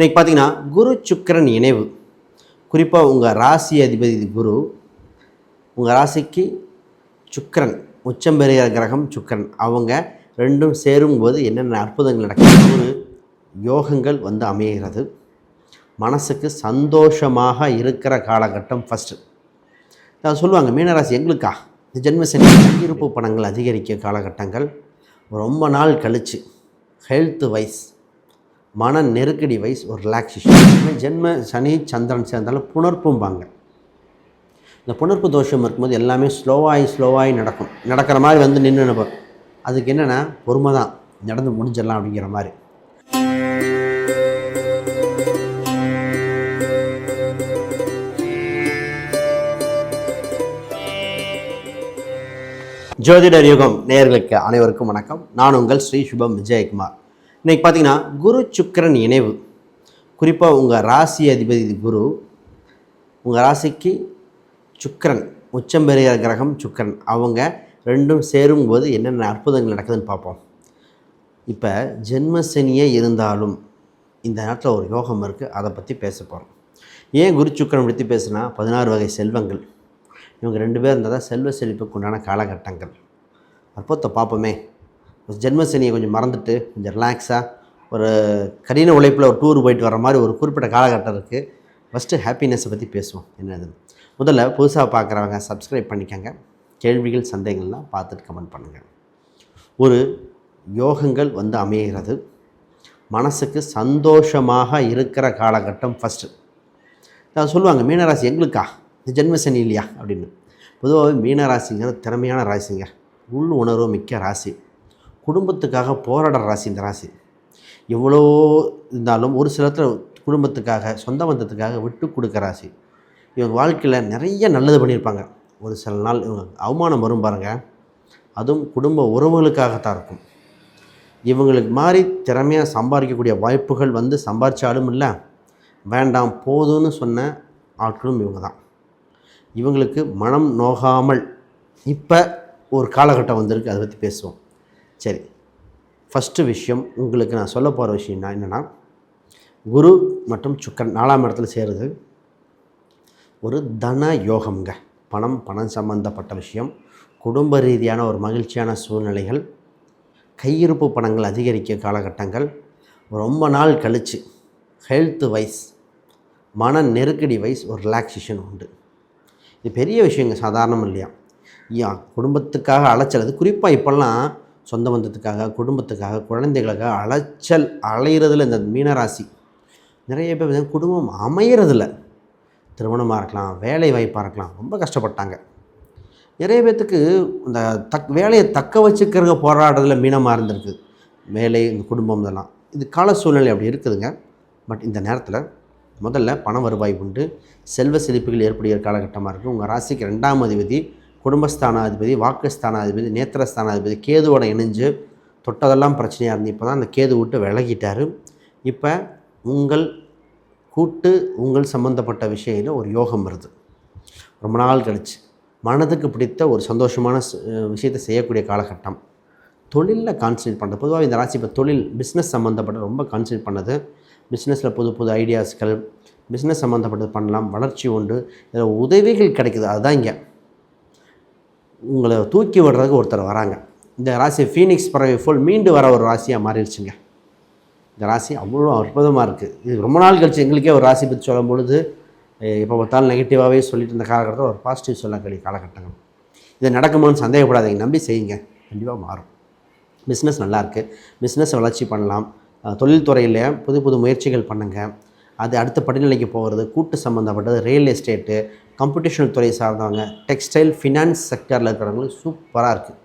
இன்றைக்கி பார்த்தீங்கன்னா குரு சுக்கரன் இணைவு. குறிப்பாக உங்கள் ராசி அதிபதி குரு உங்கள் ராசிக்கு சுக்கிரன் உச்சம் பெறுகிற கிரகம் சுக்கிரன். அவங்க ரெண்டும் சேரும்போது என்னென்ன அற்புதங்கள் நடக்கிறது யோகங்கள் வந்து அமைகிறது. மனசுக்கு சந்தோஷமாக இருக்கிற காலகட்டம் ஃபஸ்ட்டு நான் சொல்லுவாங்க மீனராசி எங்களுக்கா? இந்த ஜென்மசனி இருப்பு பணங்கள் அதிகரிக்க காலகட்டங்கள். ரொம்ப நாள் கழித்து ஹெல்த் வைஸ் மன நெருக்கடி வைஸ் ஒரு ரிலாக்ஸேஷன் ஜென்ம சனி சந்திரன் சேர்ந்தாலும் புணர்ப்பும்பாங்க. இந்த புணர்ப்பு தோஷம் இருக்கும்போது எல்லாமே ஸ்லோவாகி ஸ்லோவாகி நடக்கும். நடக்கிற மாதிரி வந்து நின்று நினைப்போம். அதுக்கு என்னென்னா பொறுமை தான். நடந்து முடிஞ்சிடலாம் அப்படிங்கிற மாதிரி. ஜோதிடர் யுகம் நேர்களுக்கு அனைவருக்கும் வணக்கம். நான் உங்கள் ஸ்ரீ சுபம் விஜயகுமார். இன்றைக்கி பார்த்தீங்கன்னா குரு சுக்கிரன் இணைவு. குறிப்பாக உங்கள் ராசி அதிபதி குரு உங்கள் ராசிக்கு சுக்கிரன் உச்சம் பெறுகிற கிரகம் சுக்கிரன். அவங்க ரெண்டும் சேரும்போது என்னென்ன அற்புதங்கள் நடக்குதுன்னு பார்ப்போம். இப்போ ஜென்மசனியே இருந்தாலும் இந்த நேரத்தில் ஒரு யோகம் இருக்குது அதை பற்றி பேச போகிறோம் ஏன் குரு சுக்கரன் பற்றி பேசுனா பதினாறு வகை செல்வங்கள். இவங்க ரெண்டு பேர் இருந்தால் தான் செல்வ செழிப்புக்கு உண்டான காலகட்டங்கள். அற்புதத்தை பார்ப்போமே. ஜென்மசனியை கொஞ்சம் மறந்துட்டு கொஞ்சம் ரிலாக்ஸாக ஒரு கடின உழைப்பில் ஒரு டூர் போயிட்டு வர மாதிரி ஒரு குறிப்பிட்ட காலகட்டம் இருக்குது ஃபஸ்ட்டு ஹாப்பினஸை பற்றி பேசுவோம். என்னது முதல்ல புதுசாக பார்க்குறவங்க சப்ஸ்கிரைப் பண்ணிக்கோங்க. கேள்விகள் சந்தேகங்கள்லாம் பார்த்துட்டு கமெண்ட் பண்ணுங்கள் ஒரு யோகங்கள் வந்து அமைகிறது. மனசுக்கு சந்தோஷமாக இருக்கிற காலகட்டம் ஃபஸ்ட்டு நான் சொல்லுவாங்க மீனராசி எங்களுக்கா? இது ஜென்மசனி இல்லையா? அப்படின்னு. பொதுவாகவே மீனராசிங்கிறது திறமையான ராசிங்க. உள் உணர்வு மிக்க ராசி. குடும்பத்துக்காக போராடுற ராசி இந்த ராசி. எவ்வளோ இருந்தாலும் ஒரு சிலத்தில் குடும்பத்துக்காக சொந்த பந்தத்துக்காக விட்டு கொடுக்க ராசி. இவங்க வாழ்க்கையில் நிறைய நல்லது பண்ணியிருப்பாங்க. ஒரு சில நாள் இவங்க அவமானம் வரும் பாருங்கள் அதுவும் குடும்ப உறவுகளுக்காகத்தான் இருக்கும். இவங்களுக்கு மாதிரி திறமையாக சம்பாதிக்கக்கூடிய வாய்ப்புகள் வந்து சம்பாதிச்சாலும் இல்லை வேண்டாம் போதும்னு சொன்ன ஆட்களும் இவங்க தான் இவங்களுக்கு மனம் நோகாமல் இப்போ ஒரு காலகட்டம் வந்திருக்கு அதை பற்றி பேசுவோம். சரி. ஃபஸ்ட்டு விஷயம் உங்களுக்கு நான் சொல்ல போகிற விஷயம்னா என்னென்னா குரு மற்றும் சுக்கரன் நாலாம் இடத்துல சேருது. ஒரு தன யோகம்ங்க. பணம் பணம் சம்பந்தப்பட்ட விஷயம். குடும்ப ரீதியான ஒரு மகிழ்ச்சியான சூழ்நிலைகள். கையிருப்பு பணங்கள் அதிகரிக்க காலகட்டங்கள். ரொம்ப நாள் கழித்து ஹெல்த் வைஸ் மன நெருக்கடி வைஸ் ஒரு ரிலாக்ஸேஷன் உண்டு. இது பெரிய விஷயங்க சாதாரணம் இல்லையா? ஐயா குடும்பத்துக்காக அலைச்சல். அது குறிப்பாக இப்போல்லாம் சொந்த பந்தத்துக்காக குடும்பத்துக்காக குழந்தைகளுக்காக அலைச்சல் அலையிறதில் இந்த மீனராசி. நிறைய பேர் குடும்பம் அமையறதில்ல. திருமணமாக இருக்கலாம் வேலை வாய்ப்பாக இருக்கலாம் ரொம்ப கஷ்டப்பட்டாங்க. நிறைய பேர்த்துக்கு இந்த தக் வேலையை தக்க வச்சுக்கிறங்க போராடுறதுல மீனமாக இருந்திருக்கு. வேலை இந்த குடும்பம் இதெல்லாம். இது கால சூழ்நிலை அப்படி இருக்குதுங்க. பட் இந்த நேரத்தில் முதல்ல பண வருவாய் உண்டு. செல்வ செழிப்புகள் ஏற்படுகிற காலகட்டமாக இருக்குது உங்கள் ராசிக்கு ரெண்டாம் அதிபதி குடும்பஸ்தானாதிபதி வாக்குஸ்தானாதிபதி நேத்திரஸ்தானாதிபதி கேதுவோட இணைஞ்சு தொட்டதெல்லாம் பிரச்சனையாக இருந்து இப்போ தான் அந்த கேது விட்டு விலகிட்டார். இப்போ உங்கள் கூட்டு உங்கள் சம்மந்தப்பட்ட விஷயத்தில் ஒரு யோகம் வருது. ரொம்ப நாள் கழிச்சு. மனதுக்கு பிடித்த ஒரு சந்தோஷமான விஷயத்தை செய்யக்கூடிய காலகட்டம். தொழிலில் கான்சன்ட்ரேட் பண்ணுறது பொதுவாக இந்த ராசி இப்போ தொழில் பிஸ்னஸ் சம்மந்தப்பட்ட ரொம்ப கான்சன்ட்ரேட் பண்ணது. பிஸ்னஸில் புது புது ஐடியாஸ்கள் பிஸ்னஸ் சம்மந்தப்பட்டது பண்ணலாம். வளர்ச்சி உண்டு. இதில் உதவிகள் கிடைக்குது. அதுதான் இங்கே. உங்களை தூக்கி விடுறதுக்கு ஒருத்தர் வராங்க. இந்த ராசி ஃபீனிக்ஸ் பறவை ஃபுல் மீண்டு வர ஒரு ராசியாக மாறிடுச்சுங்க. இந்த ராசி அவ்வளோ அற்புதமாக இருக்குது இது ரொம்ப நாள் கழிச்சு எங்களுக்கே ஒரு ராசி பற்றி சொல்லும் பொழுது இப்போ பார்த்தாலும் நெகட்டிவாகவே சொல்லிட்டு இருந்த காலகட்டத்தில் ஒரு பாசிட்டிவ் சொல்லக்கூடிய காலகட்டங்கள். இது நடக்குமான்னு சந்தேகப்படாதீங்க. நம்பி செய்யுங்க. கண்டிப்பாக மாறும். பிஸ்னஸ் நல்லாயிருக்கு பிஸ்னஸ் வளர்ச்சி பண்ணலாம். தொழில்துறையில் புது புது முயற்சிகள் பண்ணுங்கள் அது அடுத்த படிநிலைக்கு போகிறது. கூட்டு சம்மந்தப்பட்டது ரியல் எஸ்டேட்டு கம்ப்யூட்டேஷனல் துறை சார்ந்தவங்க டெக்ஸ்டைல் ஃபினான்ஸ் செக்டரில் இருக்கிறவங்களுக்கு சூப்பராக இருக்குது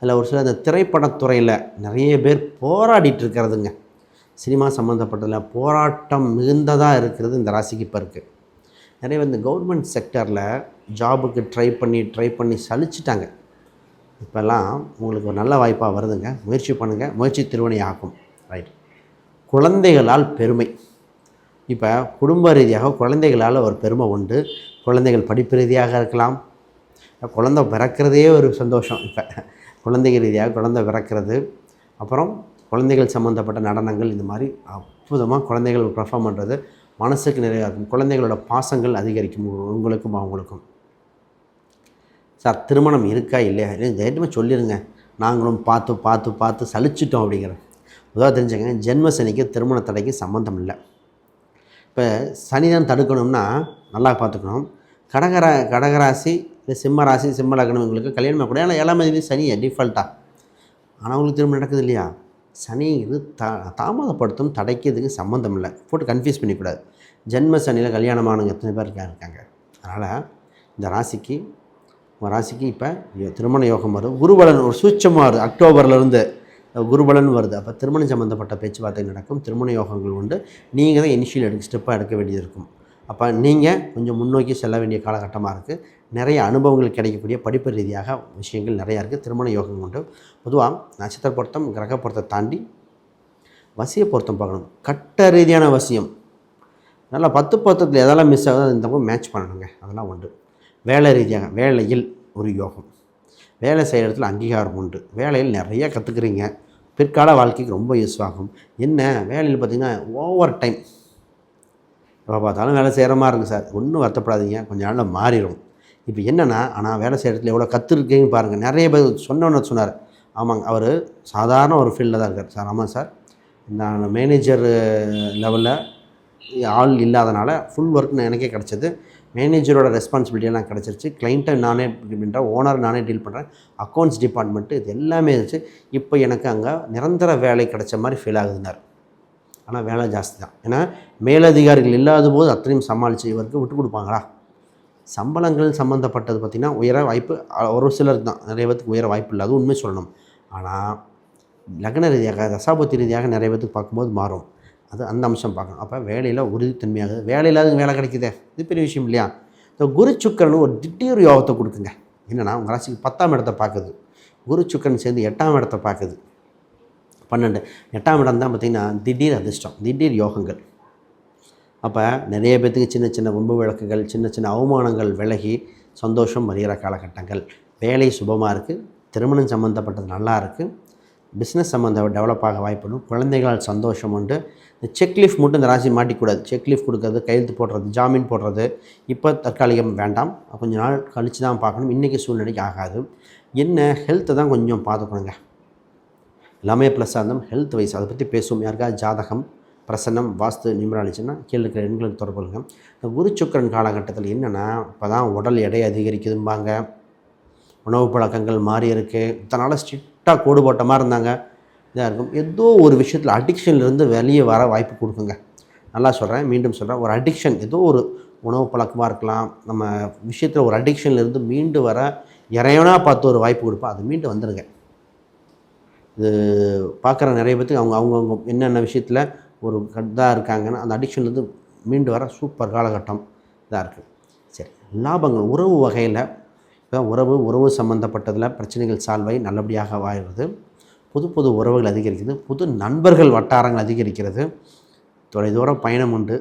அதில் ஒரு சில இந்த திரைப்படத்துறையில் நிறைய பேர் போராடிட்டு இருக்கிறதுங்க. சினிமா சம்மந்தப்பட்டதில் போராட்டம் மிகுந்ததாக இருக்கிறது இந்த ராசிக்கு இப்போ இருக்குது நிறைய இந்த கவர்மெண்ட் செக்டரில் ஜாபுக்கு ட்ரை பண்ணி ட்ரை பண்ணி சலிச்சிட்டாங்க. இப்போல்லாம் உங்களுக்கு ஒரு நல்ல வாய்ப்பாக வருதுங்க. முயற்சி பண்ணுங்கள் முயற்சி திருவணி ஆகும். ரைட் குழந்தைகளால் பெருமை. இப்போ குடும்ப ரீதியாக குழந்தைகளால் ஒரு பெருமை உண்டு. குழந்தைகள் படிப்பு ரீதியாக இருக்கலாம். குழந்தை பிறக்கிறதே ஒரு சந்தோஷம் இப்போ. குழந்தைகள் ரீதியாக குழந்தை பிறக்கிறது. அப்புறம் குழந்தைகள் சம்மந்தப்பட்ட நடனங்கள் இந்த மாதிரி அற்புதமாக குழந்தைகள் பர்ஃபார்ம் பண்ணுறது மனசுக்கு நிறையா இருக்கும் குழந்தைகளோட பாசங்கள் அதிகரிக்கும் உங்களுக்கும் அவங்களுக்கும். சார் திருமணம் இருக்கா இல்லையா? தைரியமாக சொல்லிடுங்க நாங்களும் பார்த்து பார்த்து பார்த்து சலிச்சிட்டோம் அப்படிங்கிற. உதவ தெரிஞ்சுங்க ஜென்ம சனிக்கு திருமண தடைக்கு சம்மந்தம் இல்லை. இப்போ சனிதான் தடுக்கணும்னா நல்லா பார்த்துக்கணும். கடகரா கடகராசி இல்லை சிம்ம ராசி சிம்ம லக்னம் இவங்களுக்கு கல்யாணம் கூட ஏன்னா ஏழாம் தேதி சனியை டிஃபால்ட்டாக ஆனால் அவங்களுக்கு திரும்ப நடக்குது இல்லையா? சனி இது தா தாமதப்படுத்தும் தடைக்கிறதுக்கு சம்மந்தம் இல்லை. போட்டு கன்ஃபியூஸ் பண்ணிக்கூடாது. ஜென்ம சனியில் கல்யாணமானவங்க எத்தனை பேர் இருக்காங்க இருக்காங்க. அதனால் இந்த ராசிக்கு உங்கள் ராசிக்கு இப்போ திருமண யோகம் வரும். குருபலன் ஒரு சூட்சமாக வருது அக்டோபர்லேருந்து குருபலன் வருது. அப்போ திருமணம் சம்மந்தப்பட்ட பேச்சுவார்த்தை நடக்கும். திருமண யோகங்கள் உண்டு. நீங்கள் தான் இனிஷியல் எடுக்க ஸ்டெப்பாக எடுக்க வேண்டியது இருக்கும். அப்போ நீங்கள் கொஞ்சம் முன்னோக்கி செல்ல வேண்டிய காலகட்டமாக இருக்குது நிறைய அனுபவங்கள் கிடைக்கக்கூடிய படிப்பு ரீதியாக விஷயங்கள் நிறையா இருக்குது திருமண யோகம் உண்டு. பொதுவாக நட்சத்திர பொருத்தம் கிரக பொருத்தம் தாண்டி வசிய பொருத்தம் பார்க்கணும். கட்ட ரீதியான வசியம். நல்லா பத்து பொருத்தத்தில் எதெல்லாம் மிஸ் ஆகுதோ இந்த மேட்ச் பண்ணணுங்க. அதெல்லாம் உண்டு. வேலை ரீதியாக வேலையில் ஒரு யோகம். வேலை செய்கிற இடத்துல அங்கீகாரம் உண்டு. வேலையில் நிறைய கற்றுக்குறீங்க பிற்கால வாழ்க்கைக்கு ரொம்ப யூஸ் ஆகும். என்ன? வேலையில் பார்த்திங்கன்னா ஓவர் டைம் எப்போ பார்த்தாலும் வேலை செய்கிற மாதிரி இருக்குது சார். ஒன்றும் வருத்தப்படாதீங்க. கொஞ்சம் நாளில் மாறிடும் இப்போ என்னென்னா ஆனால் வேலை செய்கிற இடத்துல எவ்வளோ கற்றுருக்கீங்க பாருங்கள் நிறைய பேர் சொன்னோன்னு சொன்னார். ஆமாங்க. அவர் சாதாரண ஒரு ஃபீல்டில் தான் இருக்கார் சார். ஆமாம் சார். நான் மேனேஜர் லெவலில் ஆள் இல்லாதனால ஃபுல் ஒர்க் நான் எனக்கே கிடச்சிது. மேனேஜரோட ரெஸ்பான்சிபிலிட்டியெல்லாம் கிடச்சிருச்சு. கிளைண்ட்டை நானே பண்ணுறேன் ஓனர் நானே டீல் பண்ணுறேன் அக்கௌண்ட்ஸ் டிபார்ட்மெண்ட்டு இது எல்லாமே இருந்துச்சு. இப்போ எனக்கு அங்கே நிரந்தர வேலை கிடைச்ச மாதிரி ஃபீல் ஆகுதுனார் ஆனால் வேலை ஜாஸ்தி தான். ஏன்னா மேலதிகாரிகள் இல்லாத போது அத்தனையும் சமாளித்து இவருக்கு விட்டு கொடுப்பாங்களா? சம்பளங்கள் சம்மந்தப்பட்டது பார்த்திங்கன்னா உயர வாய்ப்பு ஒரு சிலர் தான். நிறைய பேத்துக்கு உயர வாய்ப்பு இல்லை. அது உண்மை சொல்லணும். ஆனால் லக்ன ரீதியாக தசாபத்தி ரீதியாக நிறைய பேத்துக்கு பார்க்கும்போது மாறும். அது அந்த அம்சம் பார்க்கணும். அப்போ வேலையில் உறுதித்தன்மையாகுது வேலை இல்லாத வேலை கிடைக்குதே. இது பெரிய விஷயம் இல்லையா? இந்த குரு சுக்கரன் ஒரு திடீர் யோகத்தை கொடுக்குங்க. என்னென்னா உங்கள் ராசிக்கு பத்தாம் இடத்தை பார்க்குது. குரு சுக்கரன் சேர்ந்து எட்டாம் இடத்தை பார்க்குது. பன்னெண்டு. எட்டாம் இடம் தான் பார்த்திங்கன்னா திடீர் அதிர்ஷ்டம் திடீர் யோகங்கள். அப்போ நிறைய பேர்த்துக்கு சின்ன சின்ன வம்பு விளக்குகள் சின்ன சின்ன அவமானங்கள் விலகி சந்தோஷம் வருகிற காலகட்டங்கள். வேலை சுபமாக இருக்குது திருமணம் சம்மந்தப்பட்டது நல்லா இருக்குது பிஸ்னஸ் சம்மந்தம் டெவலப் ஆக வாய்ப்புடும் குழந்தைகளால் சந்தோஷம் உண்டு. இந்த செக்லீஃப் மட்டும் இந்த ராசி மாட்டிக்கூடாது. செக்லீஃப் கொடுக்கறது கையெழுத்து போடுறது ஜாமீன் போடுறது இப்போ தற்காலிகம் வேண்டாம். கொஞ்ச நாள் கழித்து தான் பார்க்கணும். இன்றைக்கி சூழ்நிலைக்கு ஆகாது. என்ன ஹெல்த்தை தான் கொஞ்சம் பார்த்துக்கணுங்க. எல்லாமே ப்ளஸ்ஸாக இருந்தோம். ஹெல்த் வைஸ் அதை பற்றி பேசுவோம். யாருக்காவது ஜாதகம் பிரசன்னம் வாஸ்து நிமிராலிச்சுன்னா கீழே இருக்கிற எண்களுக்கு தொடர்பு கொள்ளுங்க. இந்த குரு காலகட்டத்தில் என்னென்னா இப்போ தான் உடல் எடை அதிகரிக்குதும்பாங்க. உணவு பழக்கங்கள் மாறி இருக்கு. இத்தனால கரெக்டாக கோடு போட்ட மாதிரி இருந்தாங்க. இதாக இருக்கும். ஏதோ ஒரு விஷயத்தில் அடிக்ஷன்லேருந்து வெளியே வர வாய்ப்பு கொடுக்குங்க. நல்லா சொல்கிறேன் மீண்டும் சொல்கிறேன் ஒரு அடிக்ஷன் ஏதோ ஒரு உணவு பழக்கமாக இருக்கலாம். நம்ம விஷயத்தில் ஒரு அடிக்ஷன்லேருந்து மீண்டு வர இறைவனாக பார்த்து ஒரு வாய்ப்பு கொடுப்பா அது மீண்டு வந்துடுங்க இது பார்க்குற நிறைய பேத்துக்கு அவங்க அவங்கவுங்க என்னென்ன விஷயத்தில் ஒரு இதாக இருக்காங்கன்னா அந்த அடிக்ஷன்லேருந்து மீண்டு வர சூப்பர் காலகட்டம் இதாக இருக்குது சரி லாபங்கள். உறவு வகையில் இப்போ உறவு உறவு சம்மந்தப்பட்டதில் பிரச்சனைகள் சால்வை நல்லபடியாக வாழ்கிறது புது புது உறவுகள் அதிகரிக்கிறது புது நண்பர்கள் வட்டாரங்கள் அதிகரிக்கிறது. தொலைதூரம் பயணம் உண்டு.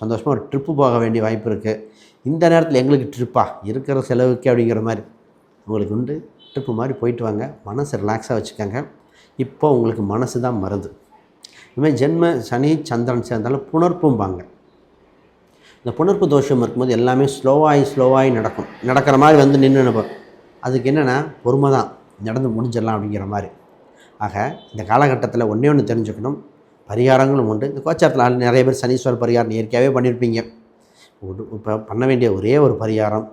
சந்தோஷமாக ஒரு ட்ரிப்பு போக வேண்டிய வாய்ப்பு இருக்குது இந்த நேரத்தில் எங்களுக்கு ட்ரிப்பா இருக்கிற செலவுக்கு அப்படிங்கிற மாதிரி உங்களுக்கு உண்டு. ட்ரிப்பு மாதிரி போயிட்டு வாங்க. மனசை ரிலாக்ஸாக வச்சுக்கோங்க. இப்போ உங்களுக்கு மனசு தான் மருந்து இதுமாதிரி ஜென்ம சனி சந்திரன் சேர்ந்தாலும் புணர்ப்பும்பாங்க. இந்த புணர்ப்பு தோஷம் இருக்கும்போது எல்லாமே ஸ்லோவாகி ஸ்லோவாகி நடக்கும். நடக்கிற மாதிரி வந்து நின்று நினைப்போம். அதுக்கு என்னென்னா பொறுமை தான். நடந்து முடிஞ்சிடலாம் அப்படிங்கிற மாதிரி. ஆக இந்த காலகட்டத்தில் ஒன்றே ஒன்று தெரிஞ்சுக்கணும். பரிகாரங்களும் உண்டு. இந்த கோச்சாரத்தில் ஆள் நிறைய பேர் சனீஸ்வரர் பரிகாரம் இயற்கையாகவே பண்ணியிருப்பீங்க இப்போ பண்ண வேண்டிய ஒரே ஒரு பரிகாரம்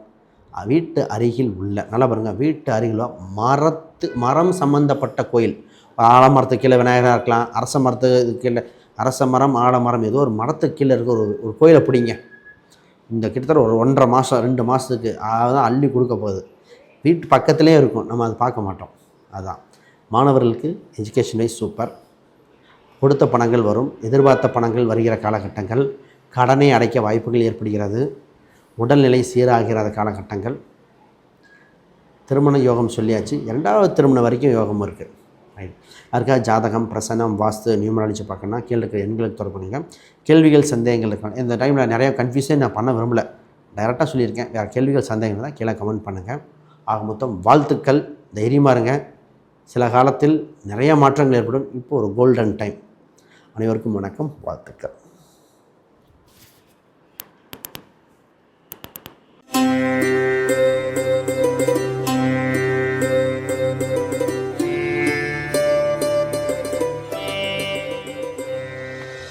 வீட்டு அருகில் உள்ள நல்லா பாருங்கள் வீட்டு அருகில் மரத்து மரம் சம்பந்தப்பட்ட கோயில். ஆலமரத்துக்கு கீழே விநாயகராக இருக்கலாம் அரச மரத்துக்கு கீழே அரச மரம் ஆலமரம் ஏதோ ஒரு மரத்துக்கு கீழே இருக்க ஒரு ஒரு கோயிலை பிடிங்க. இந்த கிட்டத்தட்ட ஒரு ஒன்றரை மாதம் ரெண்டு மாதத்துக்கு அதான் அள்ளி கொடுக்க போகுது. வீட்டு பக்கத்துலேயே இருக்கும். நம்ம அதை பார்க்க மாட்டோம். அதுதான் மாணவர்களுக்கு எஜுகேஷன் வைஸ் சூப்பர் கொடுத்த பணங்கள் வரும். எதிர்பார்த்த பணங்கள் வருகிற காலகட்டங்கள். கடனை அடைக்க வாய்ப்புகள் ஏற்படுகிறது. உடல்நிலை சீராகிற காலகட்டங்கள். திருமண யோகம் சொல்லியாச்சு. இரண்டாவது திருமணம் வரைக்கும் யோகம் இருக்குது ரைட் அதுக்காக ஜாதகம் பிரசனம் வாஸ்து நியூமராலஜி பார்க்கணும்னா கீழே இருக்கிற எண்களுக்கு தொடர்பு பண்ணுங்கள் கேள்விகள் சந்தேகங்கள் இருக்கணும் இந்த டைமில் நிறைய கன்ஃபியூஷன் நான் பண்ண விரும்பல. டைரெக்டாக சொல்லியிருக்கேன். வேறு கேள்விகள் சந்தேகங்கள் தான் கீழே கமெண்ட் பண்ணுங்கள் ஆக மொத்தம் வாழ்த்துக்கள். தைரியமாக இருங்க. சில காலத்தில் நிறைய மாற்றங்கள் ஏற்படும். இப்போ ஒரு கோல்டன் டைம் அனைவருக்கும் வணக்கம். வாழ்த்துக்கள்.